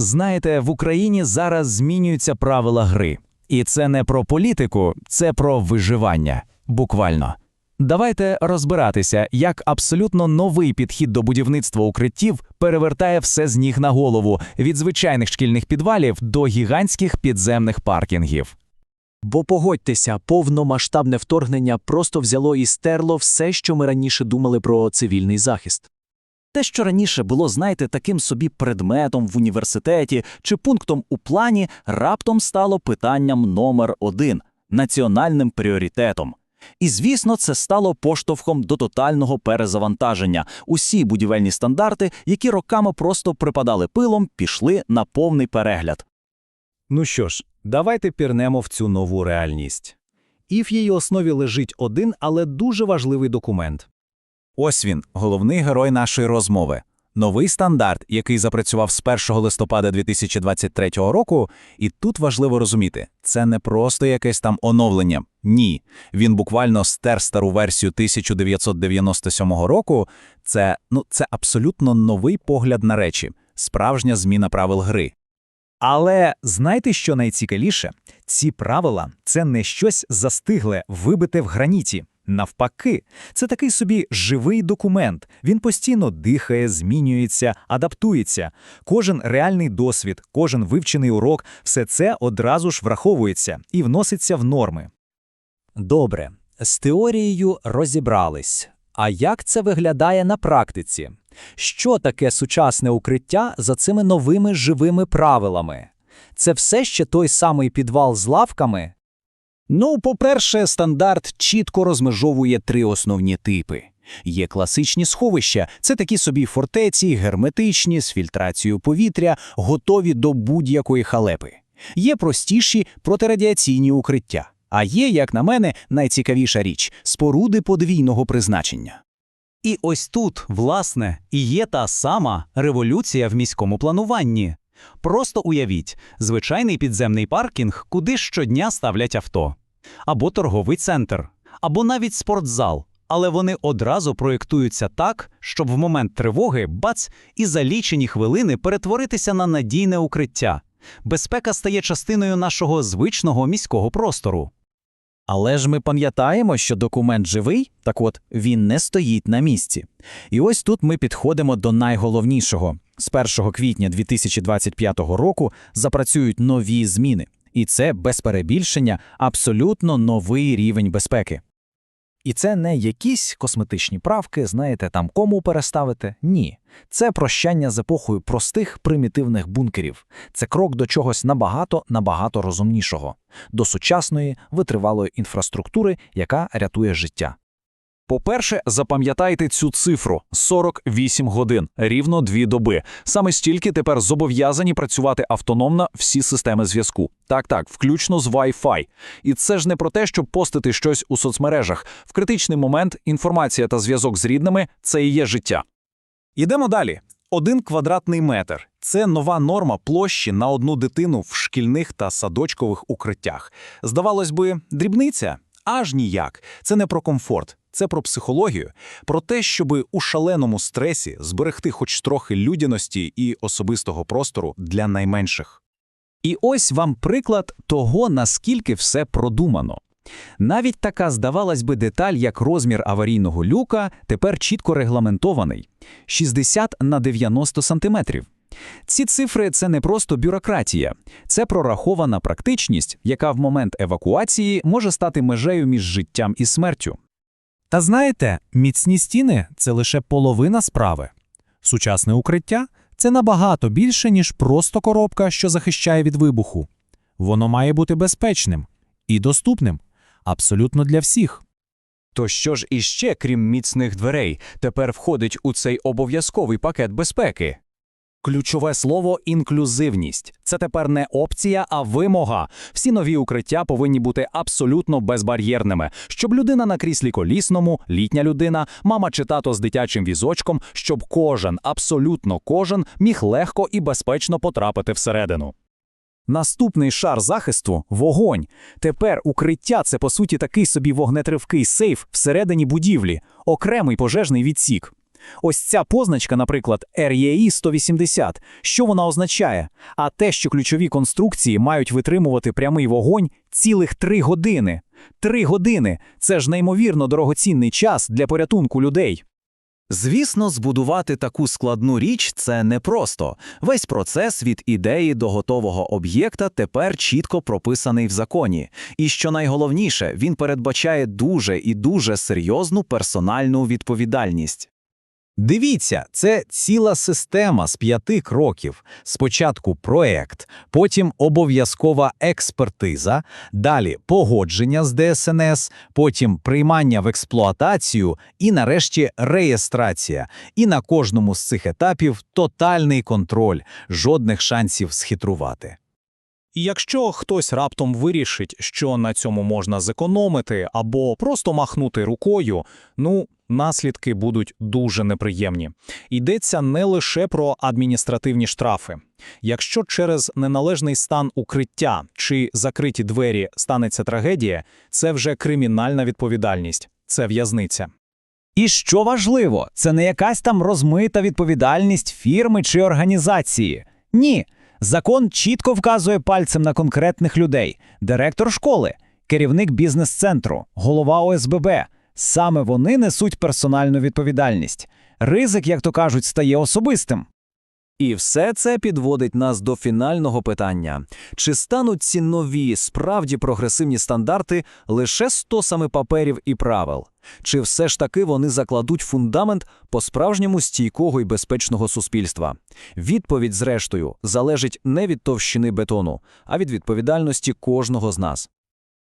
Знаєте, в Україні зараз змінюються правила гри. І це не про політику, це про виживання. Буквально. Давайте розбиратися, як абсолютно новий підхід до будівництва укриттів перевертає все з ніг на голову від звичайних шкільних підвалів до гігантських підземних паркінгів. Бо погодьтеся, повномасштабне вторгнення просто взяло і стерло все, що ми раніше думали про цивільний захист. Те, що раніше було, знаєте, таким собі предметом в університеті чи пунктом у плані, раптом стало питанням номер один національним пріоритетом. І, звісно, це стало поштовхом до тотального перезавантаження. Усі будівельні стандарти, які роками просто припадали пилом, пішли на повний перегляд. Ну що ж, давайте пірнемо в цю нову реальність. І в її основі лежить один, але дуже важливий документ. Ось він, головний герой нашої розмови. Новий стандарт, який запрацював з 1 листопада 2023 року, і тут важливо розуміти, це не просто якесь там оновлення. Ні, він буквально стер стару версію 1997 року. Це, ну, це абсолютно новий погляд на речі, справжня зміна правил гри. Але знаєте, що найцікавіше? Ці правила це не щось застигле, вибите в граніті. Навпаки, це такий собі живий документ. Він постійно дихає, змінюється, адаптується. Кожен реальний досвід, кожен вивчений урок все це одразу ж враховується і вноситься в норми. Добре, з теорією розібрались. А як це виглядає на практиці? Що таке сучасне укриття за цими новими живими правилами? Це все ще той самий підвал з лавками? Ну, по-перше, стандарт чітко розмежовує три основні типи. Є класичні сховища, це такі собі фортеці, герметичні, з фільтрацією повітря, готові до будь-якої халепи. Є простіші протирадіаційні укриття. А є, як на мене, найцікавіша річ споруди подвійного призначення. І ось тут, власне, і є та сама революція в міському плануванні. Просто уявіть, звичайний підземний паркінг, куди щодня ставлять авто, або торговий центр, або навіть спортзал. Але вони одразу проєктуються так, щоб в момент тривоги, бац, і за лічені хвилини перетворитися на надійне укриття. Безпека стає частиною нашого звичного міського простору. Але ж ми пам'ятаємо, що документ живий, так от він не стоїть на місці. І ось тут ми підходимо до найголовнішого. З 1 квітня 2025 року запрацюють нові зміни. І це, без перебільшення, абсолютно новий рівень безпеки. І це не якісь косметичні правки, знаєте, там кому переставити. Ні. Це прощання з епохою простих примітивних бункерів. Це крок до чогось набагато набагато розумнішого, до сучасної витривалої інфраструктури, яка рятує життя. По-перше, запам'ятайте цю цифру 48 годин, рівно дві доби. Саме стільки тепер зобов'язані працювати автономно всі системи зв'язку. Так, так, включно з Wi-Fi. І це ж не про те, щоб постити щось у соцмережах. В критичний момент інформація та зв'язок з рідними це і є життя. Ідемо далі. Один квадратний метр це нова норма площі на одну дитину в шкільних та садочкових укриттях. Здавалось би, дрібниця? Аж ніяк. Це не про комфорт. Це про психологію, про те, щоб у шаленому стресі зберегти хоч трохи людяності і особистого простору для найменших. І ось вам приклад того, наскільки все продумано. Навіть така, здавалась би, деталь, як розмір аварійного люка, тепер чітко регламентований 60 на 90 сантиметрів. Ці цифри це не просто бюрократія, це прорахована практичність, яка в момент евакуації може стати межею між життям і смертю. Та знаєте, міцні стіни це лише половина справи. Сучасне укриття це набагато більше, ніж просто коробка, що захищає від вибуху. Воно має бути безпечним і доступним абсолютно для всіх. То що ж іще, крім міцних дверей, тепер входить у цей обов'язковий пакет безпеки? Ключове слово інклюзивність. Це тепер не опція, а вимога. Всі нові укриття повинні бути абсолютно безбар'єрними, щоб людина на кріслі колісному, літня людина, мама чи тато з дитячим візочком, щоб кожен, абсолютно кожен, міг легко і безпечно потрапити всередину. Наступний шар захисту вогонь. Тепер укриття це по суті такий собі вогнетривкий сейф всередині будівлі, окремий пожежний відсік. Ось ця позначка, наприклад, REI 180, що вона означає? А те, що ключові конструкції мають витримувати прямий вогонь цілих три години. Три години – це ж неймовірно дорогоцінний час для порятунку людей. Звісно, збудувати таку складну річ це непросто. Весь процес від ідеї до готового об'єкта тепер чітко прописаний в законі. І що найголовніше, він передбачає дуже і дуже серйозну персональну відповідальність. Дивіться, це ціла система з п'яти кроків. Спочатку проект, потім обов'язкова експертиза, далі погодження з ДСНС, потім приймання в експлуатацію і нарешті реєстрація. І на кожному з цих етапів тотальний контроль, жодних шансів схитрувати. І якщо хтось раптом вирішить, що на цьому можна зекономити або просто махнути рукою, ну, наслідки будуть дуже неприємні. Йдеться не лише про адміністративні штрафи. Якщо через неналежний стан укриття чи закриті двері станеться трагедія, це вже кримінальна відповідальність, це в'язниця. І що важливо, це не якась там розмита відповідальність фірми чи організації. Ні, закон чітко вказує пальцем на конкретних людей: директор школи, керівник бізнес-центру, голова ОСББ. Саме вони несуть персональну відповідальність. Ризик, як то кажуть, стає особистим. І все це підводить нас до фінального питання. Чи стануть ці нові, справді прогресивні стандарти лише стосами паперів і правил? Чи все ж таки вони закладуть фундамент по-справжньому стійкого і безпечного суспільства? Відповідь, зрештою, залежить не від товщини бетону, а від відповідальності кожного з нас.